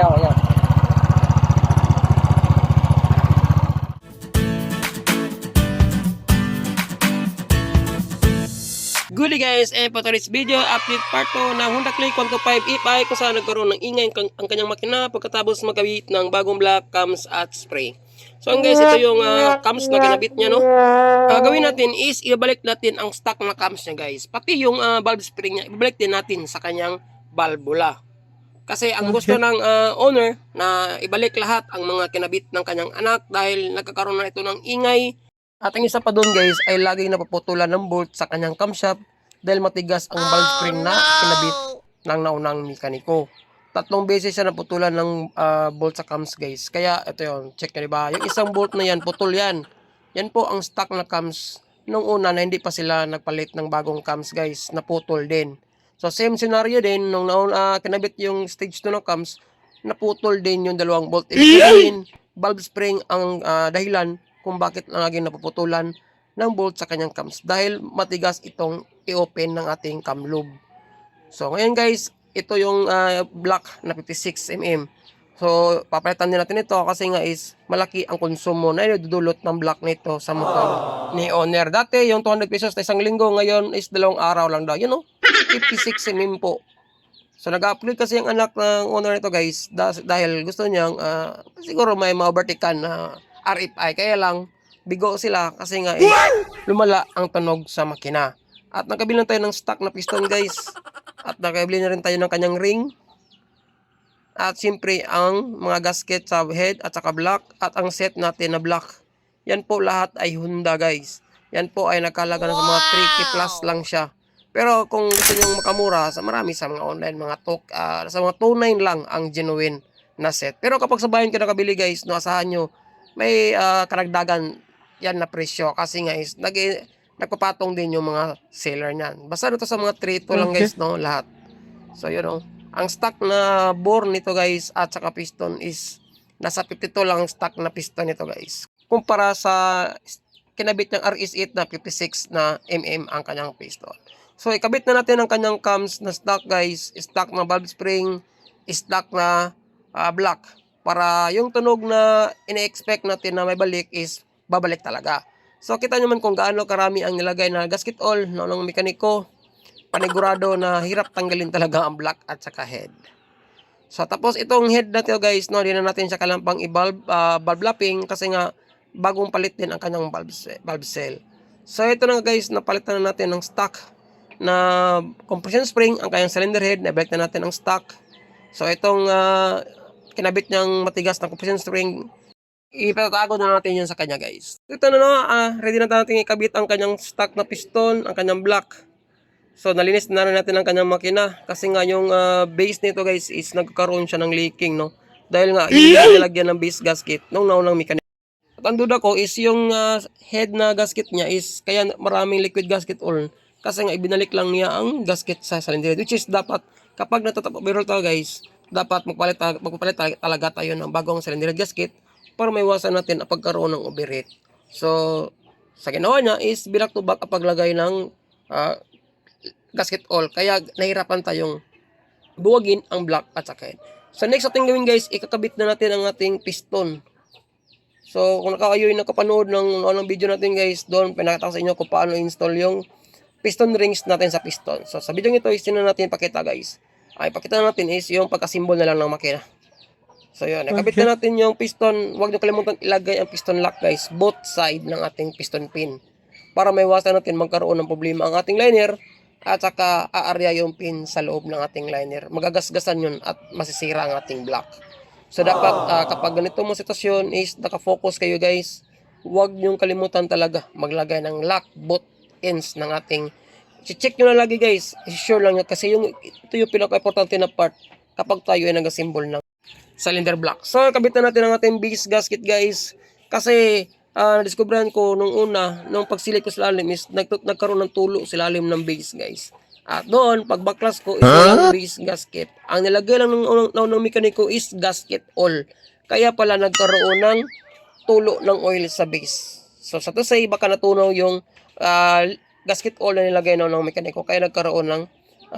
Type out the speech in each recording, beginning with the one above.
Ayaw, ayaw. Good guys, and for today's video, update part 2 ng Honda Click 125 e-bike kung saan nagkaroon ng ingay ang, ang kanyang makina pagkatapos magkabit ng bagong black cams at spray. So ang guys, ito yung ah, cams na kinabit niya, no? Ah, gawin natin is ibalik natin ang stock na cams niya guys. Pati yung ah, valve spring niya, ibalik din natin sa kanyang valvula. Kasi ang gusto ng ah, owner na ibalik lahat ang mga kinabit ng kanyang anak dahil nagkakaroon na ito ng ingay. At ang isa pa doon guys ay laging napaputulan ng bolt sa kanyang camshaft dahil matigas ang valve spring na kinabit ng naunang mekaniko. Tatlong beses siya naputulan ng ah, bolt sa cams guys. Kaya ito yon check nyo diba? Yung isang bolt na yan, putol yan. Yan po ang stock na cams nung una na hindi pa sila nagpalit ng bagong cams guys, naputol din. So same scenario din nung naun ah, kinabit yung stage 2 ng cams, naputol din yung dalawang bolt. Ibig valve spring ang ah, dahilan kung bakit laging napuputulan ng bolt sa kanyang cams dahil matigas itong i-open ng ating cam lube. So ngayon guys, ito yung ah, block na 56 mm. So papalitan din natin ito kasi nga is malaki ang konsumo na idudulot ng block nito sa motor ni owner. Dati yung 200 pesos na isang linggo, ngayon is dalawang araw lang daw. You know, 56 mm po. So nag-upload kasi yung anak ng owner nito guys da- dahil gusto niyang ah, siguro may ma-overtaken na RFI kaya lang bigo sila kasi nga eh, lumala ang tunog sa makina. At nakabili na tayo ng stock na piston guys. At nakabili na rin tayo ng kanyang ring. At siyempre ang mga gasket sa head at saka block at ang set natin na block. Yan po lahat ay Honda guys. Yan po ay nakalaga na sa mga 3K plus lang siya. Pero kung gusto nyo makamura, sa marami sa mga online, mga talk, ah, sa mga 2.9 lang ang genuine na set. Pero kapag sa bayan ka nakabili guys, no, asahan nyo, may ah, karagdagan yan na presyo. Kasi nga is, nag, nagpapatong din yung mga seller niyan. Basta nito sa mga 3 lang guys, no, lahat. So, yun know, ang stock na bore nito guys at saka piston is nasa 52 lang ang stock na piston nito guys. Kumpara sa kinabit ng RS8 na 56 na mm ang kanyang piston. So ikabit na natin ang kanyang cams na stock guys, stock na valve spring, stock na ah, block para yung tunog na ine-expect natin na may balik is babalik talaga. So kita nyo man kung gaano karami ang nilagay na gasket all no, ng mekaniko panigurado na hirap tanggalin talaga ang block at saka head. So tapos itong head natin guys, no, di na natin siya kalampang i-valve ah, valve lapping kasi nga bagong palit din ang kanyang valve, valve cell. So ito na guys, napalitan na natin ng stock na compression spring ang kanyang cylinder head, nabalik na natin ang stock. So itong ah, kinabit niyang matigas na compression spring, ipatatago na natin yan sa kanya guys. Ito na no, ah, ready na natin ikabit ang kanyang stock na piston, ang kanyang block. So nalinis na rin natin ang kanyang makina kasi nga yung ah, base nito guys is nagkaroon siya ng leaking no. Dahil nga hindi niya nilagyan ng base gasket nung naunang mekaniko. At ang duda ko is yung ah, head na gasket niya is kaya maraming liquid gasket oil kasi nga ibinalik lang niya ang gasket sa cylinder which is dapat kapag natatapabiro tayo guys dapat magpalit, magpapalit ta- talaga tayo ng bagong cylinder gasket para may iwasan natin ang pagkaroon ng overheat. So, sa ginawa niya is back to back ang paglagay ng ah, gasket oil. Kaya nahirapan tayong buwagin ang block at saka head. So next ating gawin guys, ikakabit na natin ang ating piston. So kung nakaayoy nakapanood ng anong video natin guys, doon pinakita ko sa inyo kung paano install yung piston rings natin sa piston. So sa video ito is na natin pakita guys. Ay pakita natin is yung pagkasimbol na lang ng makina. So yun, nakabit na natin yung piston. Huwag niyo kalimutan ilagay ang piston lock guys, both side ng ating piston pin. Para maiwasan natin magkaroon ng problema ang ating liner at saka aarya yung pin sa loob ng ating liner. Magagasgasan yun at masisira ang ating block. So dapat ah, kapag ganito mo sitwasyon is nakafocus kayo guys. Huwag niyong kalimutan talaga maglagay ng lock both ends ng ating check nyo na lagi guys. Sure lang yun kasi yung, ito yung pinaka-importante na part kapag tayo ay nag-symbol ng cylinder block. So, kabit na natin ang ating base gasket guys. Kasi, ah nadiskubrahan ko nung una, nung pagsilik ko sa lalim is nag nagkaroon ng tulo sa lalim ng base guys. At doon, pag baklas ko, ito lang base gasket. Ang nilagay lang ng, ng, ng, ng mekaniko is gasket oil. Kaya pala nagkaroon ng tulo ng oil sa base. So, sa to say, baka natunaw yung ah, gasket oil na nilagay ng, ng mekaniko. Kaya nagkaroon ng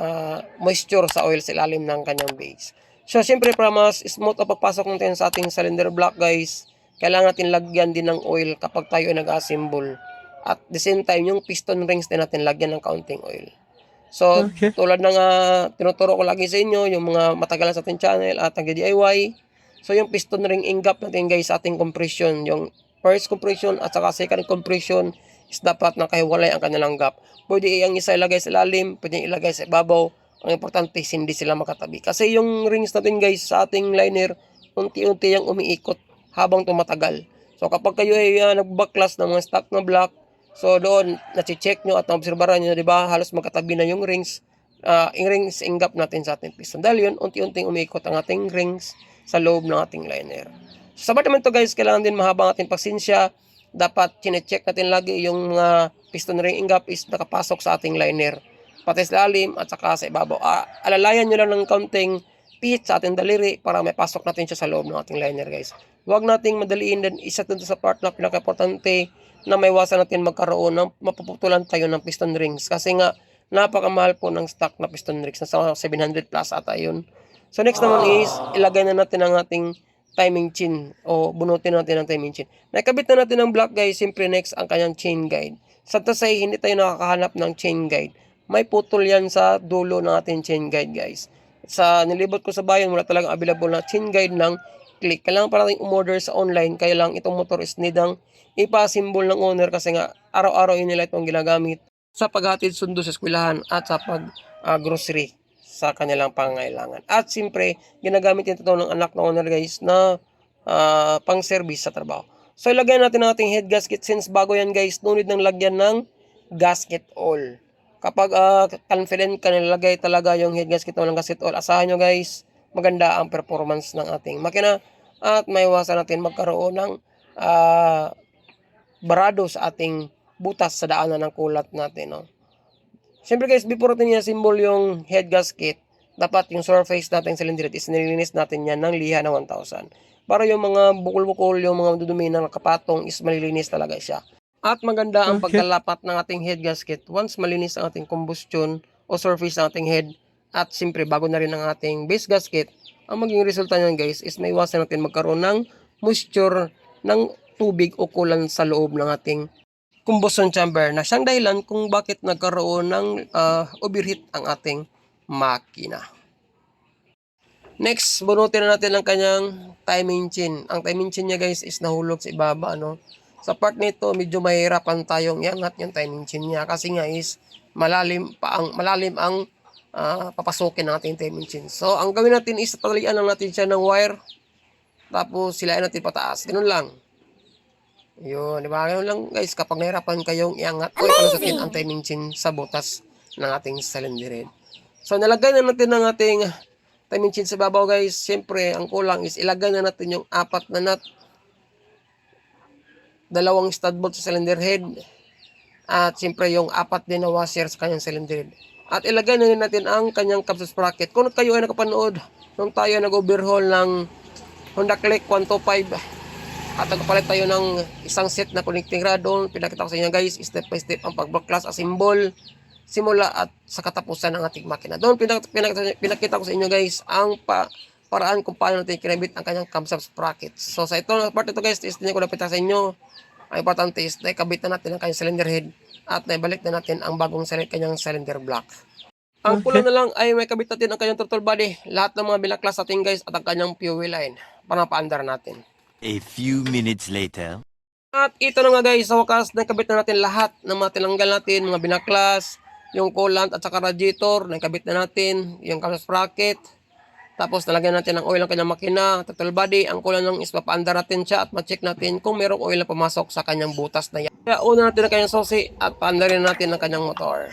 ah, moisture sa oil sa ilalim ng kanyang base. So, syempre, para mas smooth ang pagpasok natin sa ating cylinder block, guys, kailangan natin lagyan din ng oil kapag tayo ay nag-assemble. At the same time, yung piston rings din natin lagyan ng kaunting oil. So, Okay. tulad ng uh, tinuturo ko lagi sa inyo, yung mga matagalan sa ating channel at nag-DIY. So, yung piston ring ingap natin guys sa ating compression, yung first compression at saka second compression is dapat nakahiwalay ang kanilang gap. Pwede iyang isa ilagay sa lalim, pwede ilagay sa ibabaw. Ang importante is hindi sila makatabi. Kasi yung rings natin guys sa ating liner, unti-unti yung umiikot habang tumatagal. So kapag kayo ay uh, nagbaklas ng mga stock na block, so doon nachi-check nyo at naobserbaran nyo, di ba, halos magkatabi na yung rings. Uh, yung rings ingap natin sa ating piston. Dahil yun, unti-unting umiikot ang ating rings sa loob ng ating liner. So, sa part naman to guys, kailangan din mahabang ating pasensya. Dapat chine-check natin lagi yung mga piston ring ingap is nakapasok sa ating liner. Pati sa lalim at saka sa ibabaw. Ah, alalayan nyo lang ng kaunting pihit sa ating daliri para may pasok natin siya sa loob ng ating liner guys. Huwag nating madaliin din isa dun sa part na pinaka-importante na may iwasan natin magkaroon ng mapuputulan tayo ng piston rings. Kasi nga, napakamahal po ng stock na piston rings. Nasa 700 plus ata yun. So next naman is, ilagay na natin ang ating timing chain o bunutin natin ang timing chain. Nakabit na natin ang block guys, siyempre next ang kanyang chain guide. Sa tasay, hindi tayo nakakahanap ng chain guide. May putol yan sa dulo ng ating chain guide guys. Sa nilibot ko sa bayan, wala talagang available na chain guide ng click. Kailangan para tayong umorder sa online, kaya lang itong motor is need ang ipa-symbol ng owner kasi nga araw-araw yun nila itong ginagamit sa paghatid sundo sa eskwelahan at sa pag ah, grocery sa kanilang pangangailangan. At siyempre, ginagamit ito ng anak ng owner guys na ah, pang-service sa trabaho. So ilagay natin ang ating head gasket since bago yan guys, no need ng lagyan ng gasket oil. Kapag ah, confident ka nilagay talaga yung head gasket oil ng gasket oil, asahan nyo guys, maganda ang performance ng ating makina at maiwasan natin magkaroon ng ah, barado sa ating butas sa daanan ng kulat natin. No? Siyempre guys, before natin i-assemble yung head gasket, dapat yung surface natin cylinder is nililinis natin yan ng liha na 1,000. Para yung mga bukol-bukol, yung mga dudumi na nakapatong is malilinis talaga siya. At maganda ang Okay. pagkalapat ng ating head gasket once malinis ang ating combustion o surface ng ating head at siyempre bago na rin ang ating base gasket, ang maging resulta niyan guys is may iwasan natin magkaroon ng moisture ng tubig o kulan sa loob ng ating combustion chamber na siyang dahilan kung bakit nagkaroon ng ah, overheat ang ating makina. Next, bunutin na natin ang kanyang timing chain. Ang timing chain niya guys is nahulog sa ibaba. Ano? Sa part nito, medyo mahirapan tayong iangat yung timing chain niya kasi nga is malalim pa ang malalim ang ah, papasukin ng ating timing chain. So, ang gawin natin is patalian lang natin siya ng wire tapos silain natin pataas. Ganun lang. Yun, di ba? Ganun lang guys, kapag nahirapan kayong iangat o ipalusutin ang timing chain sa butas ng ating cylinder head. So, nalagay na natin ang ating timing chain sa babaw guys. Siyempre, ang kulang is ilagay na natin yung apat na nut. Dalawang stud bolt sa cylinder head. At siyempre, yung apat din na washer sa kanyang cylinder head. At ilagay na natin ang kanyang capsule sprocket. Kung kayo ay nakapanood, nung tayo nag-overhaul ng Honda Click 125, at nagpalit tayo ng isang set na connecting rod. Pinakita ko sa inyo guys, step by step ang pag-class assemble simula at sa katapusan ng ating makina. Doon pinak- pinak- pinakita ko sa inyo guys ang pa paraan kung paano natin kinabit ang kanyang camshaft sprocket. So sa ito, part ito guys, din ko napita sa inyo. Ang importante is na ikabit na natin ang kanyang cylinder head at naibalik na natin ang bagong cylinder, kanyang cylinder block. Ang Okay. kulang na lang ay may kabit natin ang kanyang throttle body, lahat ng mga binaklas natin guys at ang kanyang fuel line para paandar natin. A few minutes later. At ito na nga guys, sa wakas, nakabit na natin lahat ng mga tinanggal natin, mga binaklas, yung coolant at saka radiator, nakabit na natin, yung camshaft sprocket. Tapos nalagyan natin ng oil ang kanyang makina, throttle body, ang kulang lang is papaandar natin siya at ma-check natin kung merong oil na pumasok sa kanyang butas na yan. Kaya una natin ang kanyang susi at paandarin natin ang kanyang motor.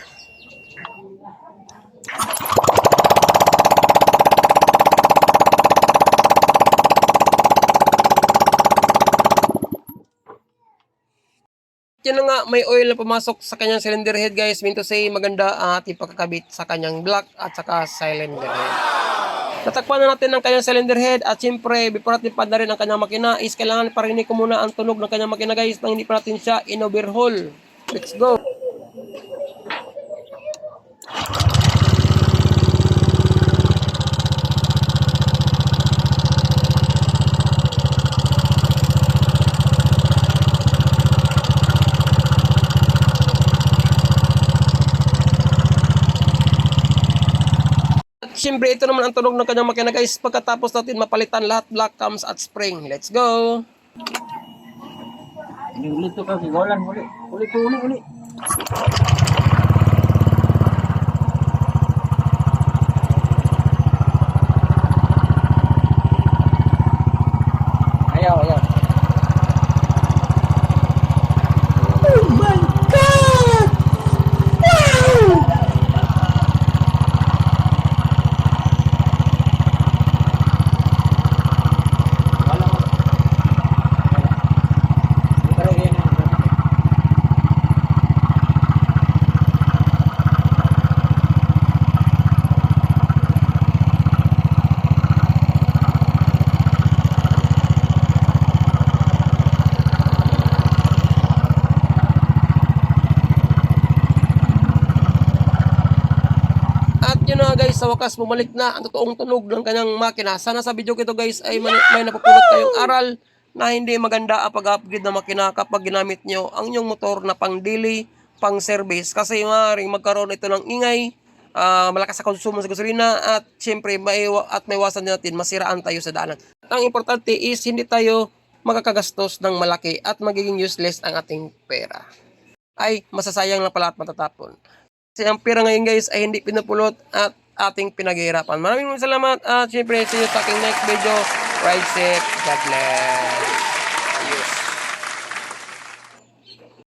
Yan na nga, may oil na pumasok sa kanyang cylinder head guys. Mean to say, maganda ang ating pagkakabit sa kanyang block at saka cylinder head. Tatakpan na natin ang kanyang cylinder head at siyempre, before natin pa rin ang kanyang makina, is kailangan parinig ko muna ang tunog ng kanyang makina guys nang hindi pa natin siya in-overhaul. Let's go! Siyempre, ito naman ang tunog ng kanyang makina guys. Pagkatapos natin mapalitan lahat black cams at spring. Let's go! Ulit to kasi golan uli. Uli to uli uli. Ayaw, ayaw. Wala ko. Pero yan na. At yun na nga guys, sa wakas bumalik na ang totoong tunog ng kanyang makina. Sana sa video ko ito guys ay may, may napupulot kayong aral na hindi maganda ang pag-upgrade ng makina kapag ginamit nyo ang inyong motor na pang daily, pang service. Kasi maaaring magkaroon ito ng ingay, ah, malakas sa konsumo sa gasolina at syempre may, at may wasan natin masiraan tayo sa daanan. Ang importante is hindi tayo makakagastos ng malaki at magiging useless ang ating pera. Ay, masasayang na pala at matatapon. Kasi ang pera ngayon guys ay hindi pinupulot at ating pinaghihirapan. Maraming salamat at syempre see you sa aking next video. Ride safe. God bless.